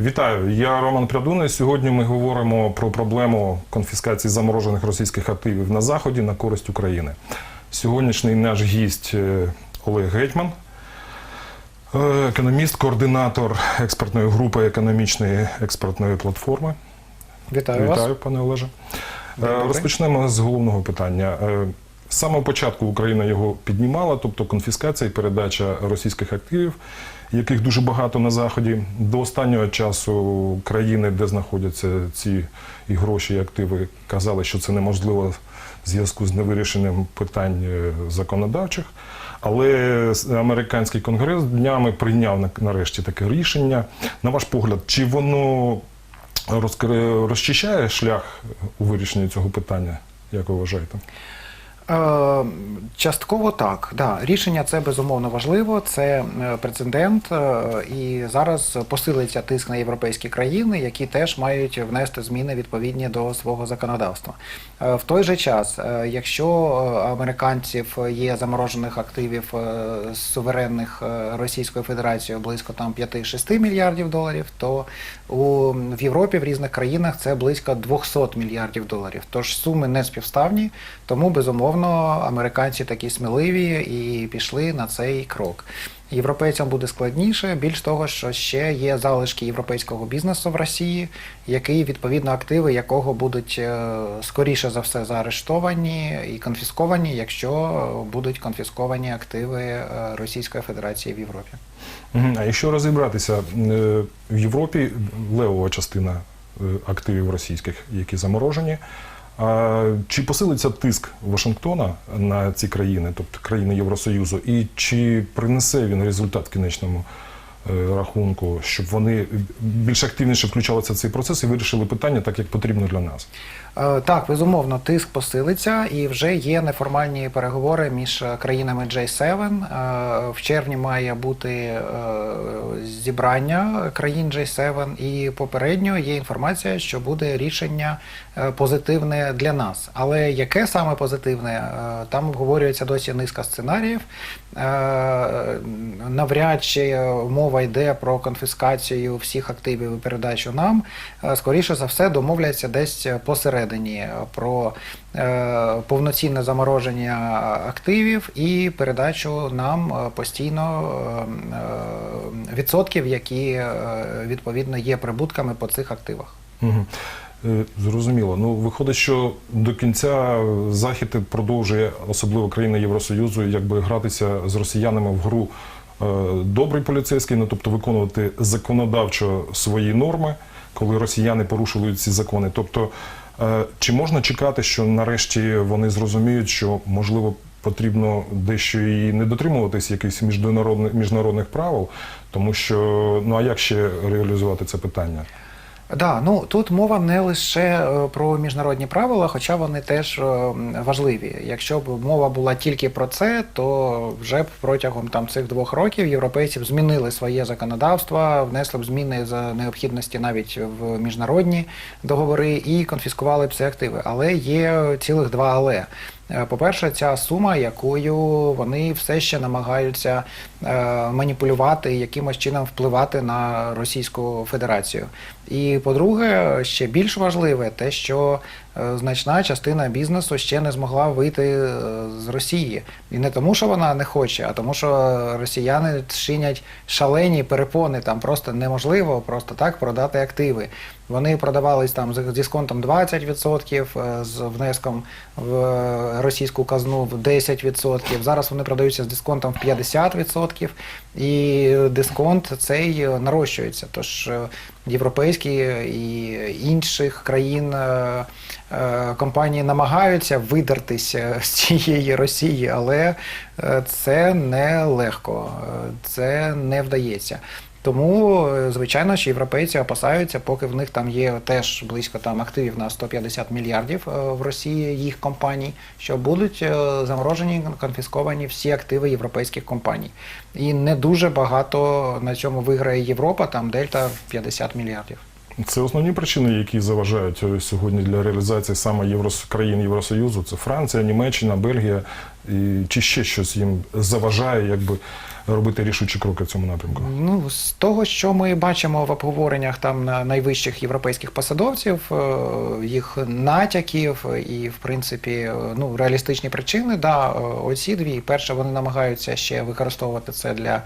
Вітаю, я Роман Прядуна. Сьогодні ми говоримо про проблему конфіскації заморожених російських активів на заході на користь України. Сьогоднішній наш гість е, Олег Гетьман, е, економіст, координатор експертної групи економічної експертної платформи. Вітаю, вас. Пане Олеже. Е, Добре. Розпочнемо з головного питання. Е, З самого початку Україна його піднімала, тобто конфіскація і передача російських активів, яких дуже багато на заході. До останнього часу країни, де знаходяться ці і гроші, і активи, казали, що це неможливо в зв'язку з невирішенням питань е, законодавчих. Але американський конгрес днями прийняв на- нарешті таке рішення. На ваш погляд, чи воно розчищає шлях у вирішенні цього питання, як ви вважаєте? Е, Частково так. Да. Рішення це безумовно важливо. Це е, прецедент, е, і зараз посилиться тиск на європейські країни, які теж мають внести зміни відповідні до свого законодавства. В той же час, якщо американців є заморожених активів суверенних Російською Федерацією близько там 5-6 мільярдів доларів, то у в Європі в різних країнах це близько 200 мільярдів доларів. Тож суми не співставні, тому безумовно американці такі сміливі і пішли на цей крок. Європейцям буде складніше. Більш того, що ще є залишки європейського бізнесу в Росії, який відповідно активи якого будуть е, скоріше за все заарештовані і конфісковані, якщо е, будуть конфісковані активи е, Російської Федерації в Європі. А якщо розібратися, в Європі левова частина активів російських, які заморожені. Чи посилиться тиск Вашингтона на ці країни, тобто країни Євросоюзу, і чи принесе він результат в кінечному рахунку, щоб вони більш активніше включалися в цей процес і вирішили питання так, як потрібно для нас? Е, Так, безумовно, тиск посилиться, і вже є неформальні переговори між е, країнами J7. Е, В червні має бути е, зібрання країн J7, і попередньо є інформація, що буде рішення е, позитивне для нас. Але яке саме позитивне? Е, Там обговорюється досі низка сценаріїв. Е, Навряд чи мова йде про конфіскацію всіх активів і передачу нам. Е, Скоріше за все, домовляться десь посередині про е, повноцінне замороження активів і передачу нам постійно відсотків, які відповідно є прибутками по цих активах. Угу. Зрозуміло. Ну, виходить, що до кінця Захід продовжує, особливо країни Євросоюзу, якби гратися з росіянами в гру е, добрий поліцейський, ну тобто виконувати законодавчо свої норми, коли росіяни порушують ці закони. Тобто, е, чи можна чекати, що нарешті вони зрозуміють, що можливо потрібно дещо і не дотримуватись якихось міжнародних міжнародних правил, тому що ну а як ще реалізувати це питання? Да, ну тут мова не лише е, про міжнародні правила, хоча вони теж е, важливі. Якщо б мова була тільки про це, то вже б протягом там цих двох років європейці б змінили своє законодавство, внесли б зміни за необхідності навіть в міжнародні договори і конфіскували б ці активи. Але є цілих два але. Е, По-перше, ця сума, якою вони все ще намагаються е, маніпулювати, якимось чином впливати на Російську Федерацію. І по-друге, ще більш важливе те, що е, значна частина бізнесу ще не змогла вийти з Росії. І не тому, що вона не хоче, а тому, що росіяни чинять шалені перепони. Там просто неможливо просто так продати активи. Вони продавались там з дисконтом 20%, е, з внеском в російську казну в 10%. Зараз вони продаються з дисконтом в 50%, і дисконт цей нарощується. Тож е, європейські і інших країн е, компанії намагаються видертися з цієї Росії, але це не легко, е, це не вдається. Тому, е, звичайно, що європейці опасаються, поки в них там є теж близько там активів на 150 мільярдів е, в Росії їх компаній, що будуть е, заморожені, конфісковані всі активи європейських компаній. І не дуже багато на цьому виграє Європа, там дельта в 50 мільярдів. Це основні причини, які заважають сьогодні для реалізації саме Єврос... країн Євросоюзу. Це Франція, Німеччина, Бельгія. І... Чи ще щось їм заважає, якби робити рішучі кроки в цьому напрямку? Ну, з того, що ми бачимо в обговореннях там на найвищих європейських посадовців, е, їх натяків і, в принципі, е, ну, реалістичні причини, да, е, оці дві. Перше, вони намагаються ще використовувати це для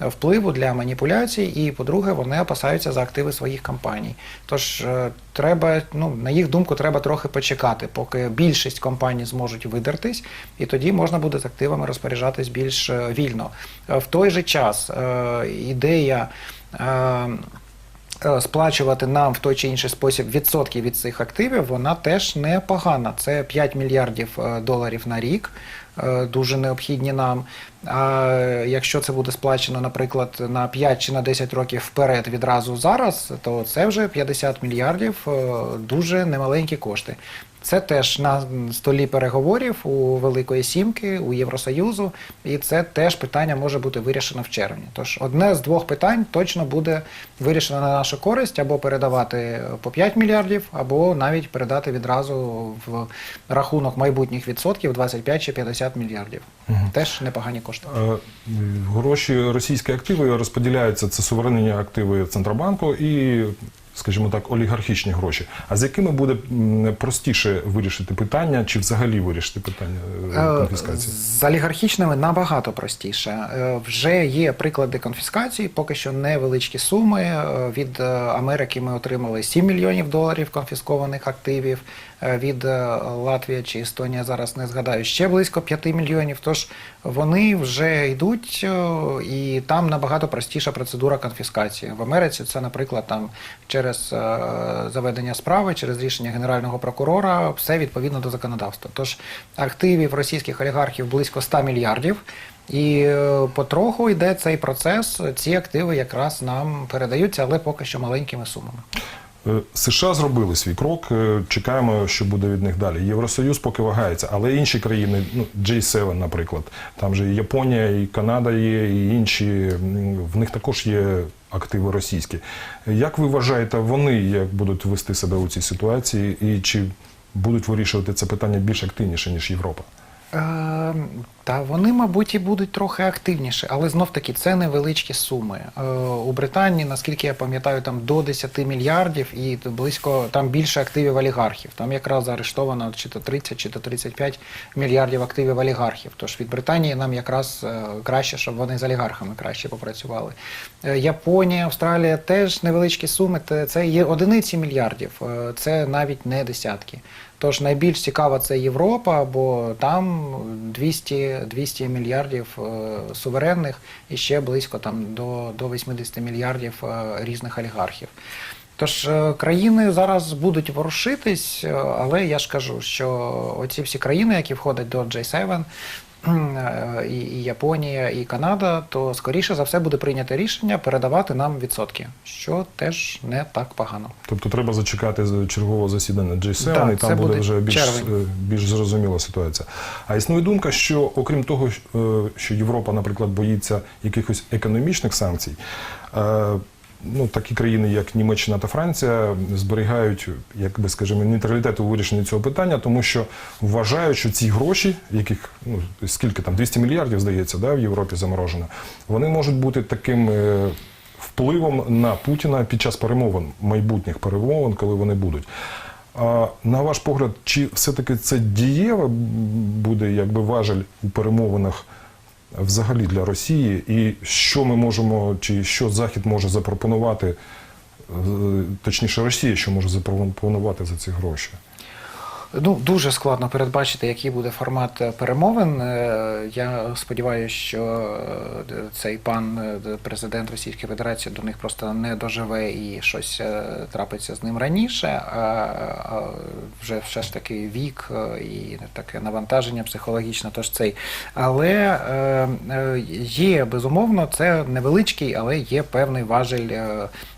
впливу, для маніпуляцій, і по-друге, вони опасаються за активи своїх компаній. Тож е, треба, ну, на їх думку, треба трохи почекати, поки більшість компаній зможуть видертись, і тоді можна буде з активами розпоряджатись більш е, вільно. Е, В той же час ідея. Е, Сплачувати нам в той чи інший спосіб відсотки від цих активів, вона теж непогана. Це 5 мільярдів е, доларів на рік, е, дуже необхідні нам. А якщо це буде сплачено, наприклад, на 5 чи на 10 років вперед відразу зараз, то це вже 50 мільярдів, дуже немаленькі кошти. Це теж на столі переговорів у Великої Сімки, у Євросоюзу, і це теж питання може бути вирішено в червні. Тож одне з двох питань точно буде вирішено на нашу користь або передавати по 5 мільярдів, або навіть передати відразу в рахунок майбутніх відсотків 25 чи 50 мільярдів. Теж непогані кошти. Е, Гроші російські активи розподіляються це суверенні активи Центробанку і, скажімо так, олігархічні гроші. А з якими буде простіше вирішити питання, чи взагалі вирішити питання е, Е, конфіскації? З олігархічними набагато простіше. Е, Вже є приклади конфіскації, поки що невеличкі суми. Від Америки ми отримали 7 мільйонів доларів конфіскованих активів. Е, Від е, Латвії чи Естонія зараз не згадаю ще близько 5 мільйонів. Тож вони вже йдуть, е, і там набагато простіша процедура конфіскації. В Америці це, наприклад, там через заведення справи, через рішення генерального прокурора, все відповідно до законодавства. Тож активів російських олігархів близько 100 мільярдів. І потроху йде цей процес. Ці активи якраз нам передаються, але поки що маленькими сумами. Е, США зробили свій крок. е, Чекаємо, що буде від них далі. Євросоюз поки вагається, але інші країни, ну G7, наприклад, там же і Японія, і Канада є, і інші. В них також є активи російські. Як ви вважаєте, вони як будуть вести себе у цій ситуації, і чи будуть вирішувати це питання більш активніше ніж Європа? Е, Та вони, мабуть, і будуть трохи активніше, але знов таки це невеличкі суми. Е, У Британії, наскільки я пам'ятаю, там до 10 мільярдів і близько там більше активів олігархів. Там якраз заарештовано чи то 30, чи то 35 мільярдів активів олігархів. Тож від Британії нам якраз е, краще, щоб вони з олігархами краще попрацювали. Японія, Австралія теж невеличкі суми. Це є одиниці мільярдів, це навіть не десятки. Тож найбільш цікава це Європа, бо там 200, 200 мільярдів е, суверенних і ще близько там до, до 80 мільярдів е, різних олігархів. Тож е, країни зараз будуть ворушитись, але я ж кажу, що оці всі країни, які входять до J7, е, і, і Японія, і Канада, то скоріше за все буде прийнято рішення передавати нам відсотки, що теж не так погано. Тобто треба зачекати чергового засідання G7, Так, і там буде, буде вже більш, червень. е, більш зрозуміла ситуація. А існує думка, що окрім того, е, що Європа, наприклад, боїться якихось економічних санкцій. Ну, такі країни, як Німеччина та Франція, зберігають, як би скажімо, нейтралітет у вирішенні цього питання, тому що вважають, що ці гроші, яких ну скільки там 200 мільярдів здається, да, в Європі заморожено, вони можуть бути таким е, впливом на Путіна під час перемовин, майбутніх перемовин, коли вони будуть. А на ваш погляд, чи все-таки це дієве буде якби важель у перемовинах взагалі для Росії, і що ми можемо, чи що Захід може запропонувати, е, точніше Росія, що може запропонувати за ці гроші? Ну, дуже складно передбачити, який буде формат е, перемовин. Е, Я сподіваюся, що е, цей пан президент Російської Федерації до них просто не доживе і щось трапиться з ним раніше. А вже все ж таки вік і таке навантаження психологічне. Тож цей. Але є безумовно, це невеличкий, але є певний важель.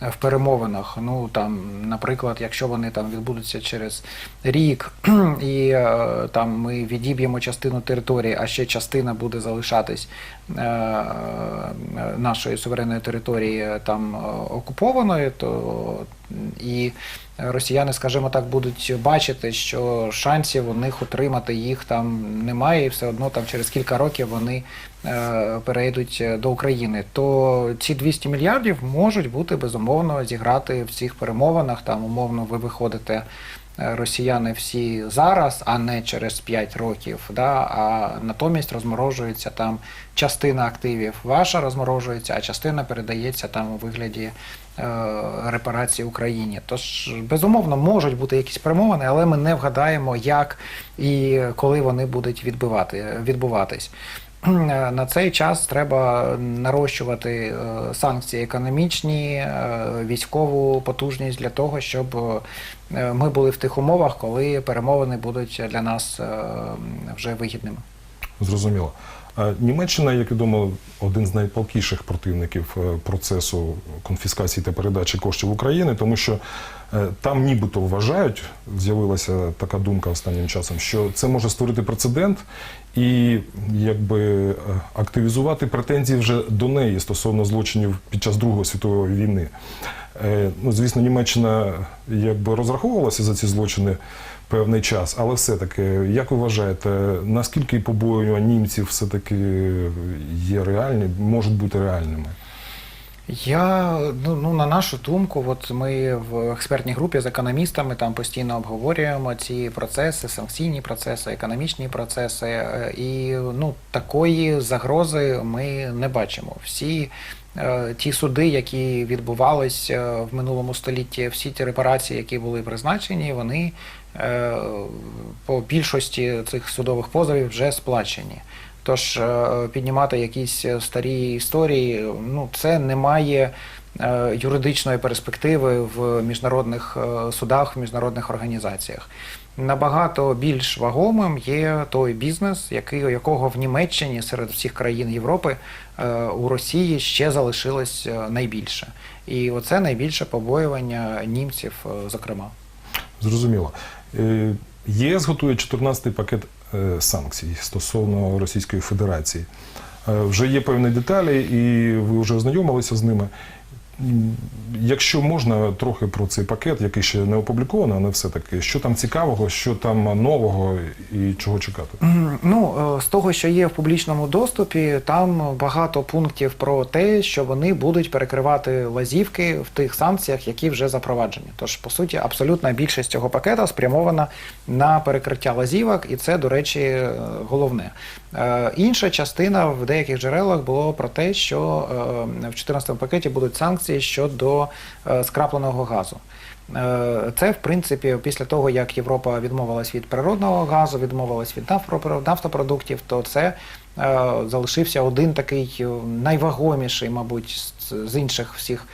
в перемовинах. Ну там, наприклад, якщо вони там відбудуться через рік, і е, там ми відіб'ємо частину території, а ще частина буде залишатись е, е, нашої суверенної території там окупованою, то і росіяни, скажімо так, будуть бачити, що шансів у них утримати їх там немає, і все одно там через кілька років вони перейдуть до України. То ці 200 мільярдів можуть бути безумовно зіграти в цих перемовинах. Там умовно ви виходите. Е, Росіяни всі зараз, а не через 5 років, да, а натомість розморожується там частина активів ваша розморожується, а частина передається там у вигляді е, репарації Україні. Тож, безумовно, можуть бути якісь перемовини, але ми не вгадаємо, як і коли вони будуть відбивати, відбуватись. На цей час треба нарощувати е, санкції економічні, е, військову потужність для того, щоб е, ми були в тих умовах, коли перемовини будуть для нас е, вже вигідними. Зрозуміло. Е, Німеччина, як відомо, один з найпалкіших противників е, процесу конфіскації та передачі коштів України, тому що е, там нібито вважають, з'явилася така думка останнім часом, що це може створити прецедент і якби е, активізувати претензії вже до неї стосовно злочинів під час Другої світової війни. Е, Ну, звісно, Німеччина якби розраховувалася за ці злочини певний час, але все-таки, як ви вважаєте, наскільки побоювання німців все-таки є реальні, можуть бути реальними? Я ну, ну на нашу думку, от ми в експертній групі з економістами там постійно обговорюємо ці процеси, санкційні процеси, економічні процеси, е, і ну такої загрози ми не бачимо. Всі е, ті суди, які відбувались е, в минулому столітті, всі ті репарації, які були призначені, вони е, по більшості цих судових позовів вже сплачені. Тож е, піднімати якісь е, старі історії, ну це не має е, юридичної перспективи в міжнародних судах, в міжнародних організаціях. Набагато більш вагомим є той бізнес, який якого в Німеччині серед всіх країн Європи у Росії ще залишилось найбільше, і оце найбільше побоювання німців, зокрема. Зрозуміло. ЄС готує 14-й пакет санкцій стосовно Російської Федерації. Е, Вже є певні деталі, і ви вже ознайомилися з ними. Якщо можна трохи про цей пакет, який ще не опубліковано, але все-таки, що там цікавого, що там нового і чого чекати? Ну, е, з того, що є в публічному доступі, там багато пунктів про те, що вони будуть перекривати лазівки в тих санкціях, які вже запроваджені. Тож, по суті, абсолютна більшість цього пакета спрямована на перекриття лазівок, і це, до речі, е, головне. Е, Інша частина в деяких джерелах було про те, що в 14 пакеті будуть санкції щодо е, скрапленого газу. Е, Це, в принципі, після того, як Європа відмовилась від природного газу, відмовилась від нафтопродуктів, то це е, залишився один такий найвагоміший, мабуть, з- інших всіх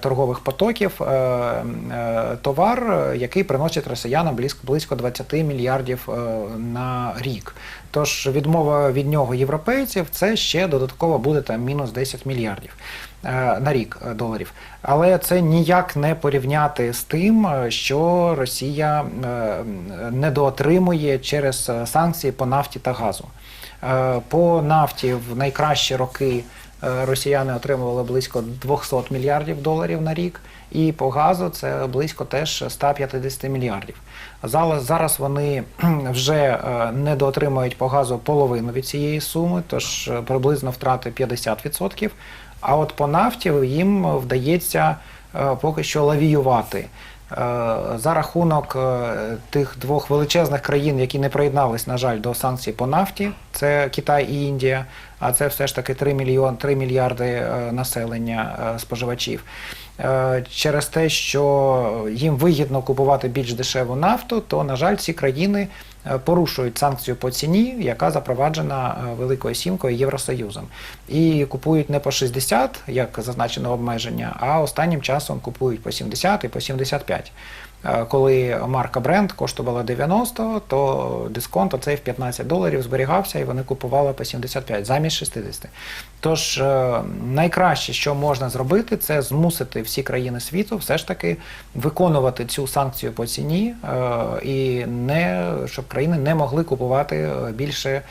торгових потоків е, е, товар, е, який приносить росіянам близько, близько 20 мільярдів е, на рік. Тож відмова від нього європейців це ще додатково буде там мінус 10 мільярдів е, на рік е, доларів. Але це ніяк не порівняти з тим, е, що Росія е, недоотримує через е, санкції по нафті та газу. Е, По нафті в найкращі роки е, росіяни отримували близько 200 мільярдів доларів на рік, і по газу це близько теж 150 мільярдів. Зараз, вони вже е, недоотримують по газу половину від цієї суми, тож е, приблизно втрати 50%. А от по нафті їм вдається е, поки що лавіювати. Е, За рахунок е, тих двох величезних країн, які не приєднались, на жаль, до санкцій по нафті, це Китай і Індія, а це все ж таки 3, мільйон, 3 мільярди е, населення споживачів. Е, Через те, що їм вигідно купувати більш дешеву нафту, то, на жаль, ці країни е, порушують санкцію по ціні, яка запроваджена е, Великою Сімкою Євросоюзом. І купують не по 60, як зазначено обмеження, а останнім часом купують по 70 і по 75. Е, Коли марка бренд коштувала 90, то дисконт оцей в 15 доларів зберігався і вони купували по 75 замість 60. Тож е, найкраще, що можна зробити, це змусити всі країни світу все ж таки виконувати цю санкцію по ціні е, і не щоб країни не могли купувати більше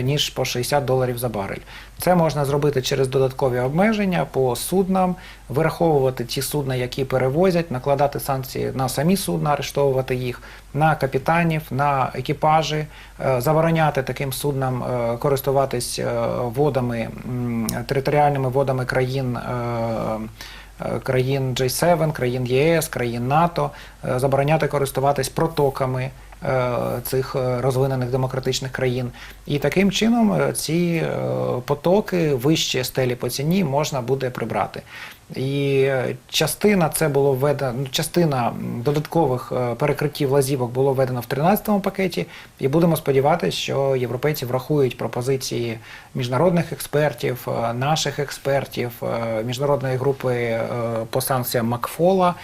ніж по 60 доларів за барель. Це можна зробити через додаткові обмеження по суднам, вираховувати ті судна, які перевозять, накладати санкції на самі судна, арештовувати їх, на капітанів, на екіпажі, е, забороняти таким суднам е, користуватись е, водами, територіальними водами країн. е, е, Країн G7, країн ЄС, країн НАТО, е, забороняти користуватись протоками е, цих е, розвинених демократичних країн. І таким чином е, ці е, потоки вище стелі по ціні можна буде прибрати. І е, частина це було введено, ну, частина додаткових е, перекриттів лазівок було введено в 13-му пакеті, і будемо сподіватися, що європейці врахують пропозиції міжнародних експертів, е, наших експертів, е, міжнародної групи е, по санкціям Макфола.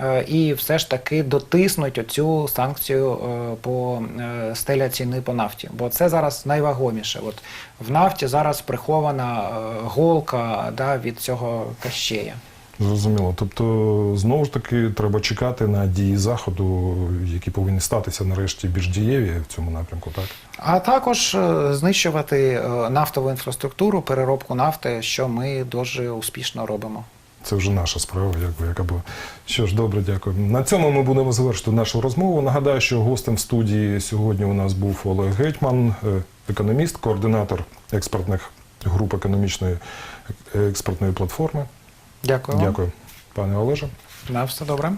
Е, І все ж таки дотиснуть оцю санкцію е, по е, стеля ціни по нафті. Бо це зараз найвагоміше. От в нафті зараз прихована голка да, від цього кащея. Зрозуміло. Тобто, знову ж таки, треба чекати на дії заходу, які повинні статися нарешті більш дієві в цьому напрямку, так? А також знищувати нафтову інфраструктуру, переробку нафти, що ми дуже успішно робимо. Це вже наша справа, якби яка була. Що ж, добре, дякую. На цьому ми будемо завершити нашу розмову. Нагадаю, що гостем в студії сьогодні у нас був Олег Гетьман, е, економіст, координатор експертних груп економічної е, експертної платформи. Дякую. Дякую, пане Олеже. На все добре.